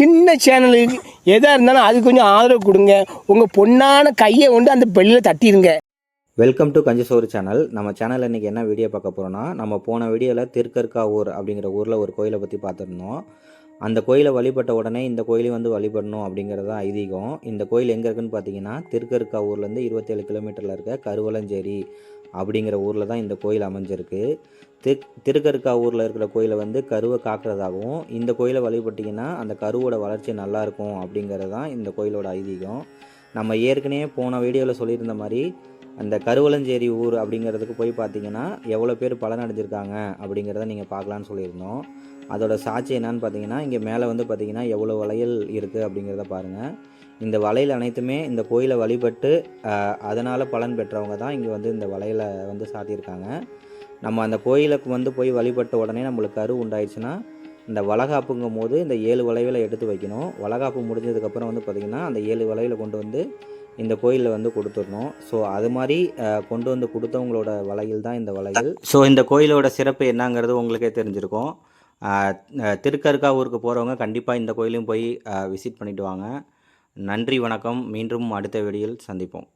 சின்ன சேனலுக்கு எதாக இருந்தாலும் அது கொஞ்சம் ஆதரவு கொடுங்க. உங்கள் பொண்ணான கையை கொண்டு அந்த பெல்லில் தட்டிடுங்க வெல்கம் டு கஞ்சசோறு சேனல் நம்ம சேனலில் இன்றைக்கி என்ன வீடியோ பார்க்க போகிறோன்னா நம்ம போன வீடியோவில் திருக்கற்காவூர் அப்படிங்கிற ஊரில் ஒரு கோயிலை பற்றி பார்த்துருந்தோம். அந்த கோயிலை வழிபட்ட உடனே இந்த கோயிலையும் வந்து வழிபடணும் அப்படிங்கிறது தான் ஐதீகம். இந்த கோயில் எங்கே இருக்குன்னு பார்த்தீங்கன்னா திருக்கற்காவூர்லேருந்து இருபத்தேழு கிலோமீட்டரில் இருக்க கருவலஞ்சேரி அப்படிங்கிற ஊரில் தான் இந்த கோயில் அமைஞ்சிருக்கு. திரு திருக்கற்காவூரில் இருக்கிற கோயிலை வந்து கருவை காக்கிறதாகவும் இந்த கோயிலை வழிபட்டிங்கன்னா அந்த கருவோட வளர்ச்சி நல்லா இருக்கும் அப்படிங்கிறது தான் இந்த கோயிலோட ஐதீகம். நம்ம ஏற்கனவே போன வீடியோவில் சொல்லியிருந்த மாதிரி அந்த கருவலஞ்சேரி ஊர் அப்படிங்கிறதுக்கு போய் பார்த்தீங்கன்னா எவ்வளோ பேர் பலன் அடைஞ்சிருக்காங்க அப்படிங்கிறத நீங்கள் பார்க்கலான்னு சொல்லியிருந்தோம். அதோட சாட்சி என்னன்னு பார்த்தீங்கன்னா இங்கே மேலே வந்து பார்த்தீங்கன்னா எவ்வளோ வளையல் இருக்குது அப்படிங்கிறத பாருங்கள் இந்த வளையல் அனைத்துமே இந்த கோயிலை வழிபட்டு அதனால் பலன் பெற்றவங்க தான் இங்கே வந்து இந்த வளையலை வந்து சாத்தியிருக்காங்க. நம்ம அந்த கோயிலுக்கு வந்து போய் வழிபட்ட உடனே நம்மளுக்கு கரு உண்டாயிடுச்சுன்னா இந்த வளகாப்புங்கும் போது இந்த ஏழு வளைவில் எடுத்து வைக்கணும். வளகாப்பு முடிஞ்சதுக்கப்புறம் வந்து பார்த்திங்கன்னா அந்த ஏழு வளைவில் கொண்டு வந்து இந்த கோயிலில் வந்து கொடுத்துடணும். ஸோ அது மாதிரி கொண்டு வந்து கொடுத்தவங்களோட வளையல் தான் இந்த வளையல். ஸோ இந்த கோயிலோட சிறப்பு என்னங்கிறது உங்களுக்கே தெரிஞ்சிருக்கும். திருக்கருக்கா ஊருக்கு திருக்கற்காவூருக்கு போகிறவங்க கண்டிப்பாக இந்த கோயிலையும் போய் விசிட் பண்ணிவிட்டு வாங்க. நன்றி வணக்கம். மீண்டும் அடுத்த வீடியோவில் சந்திப்போம்.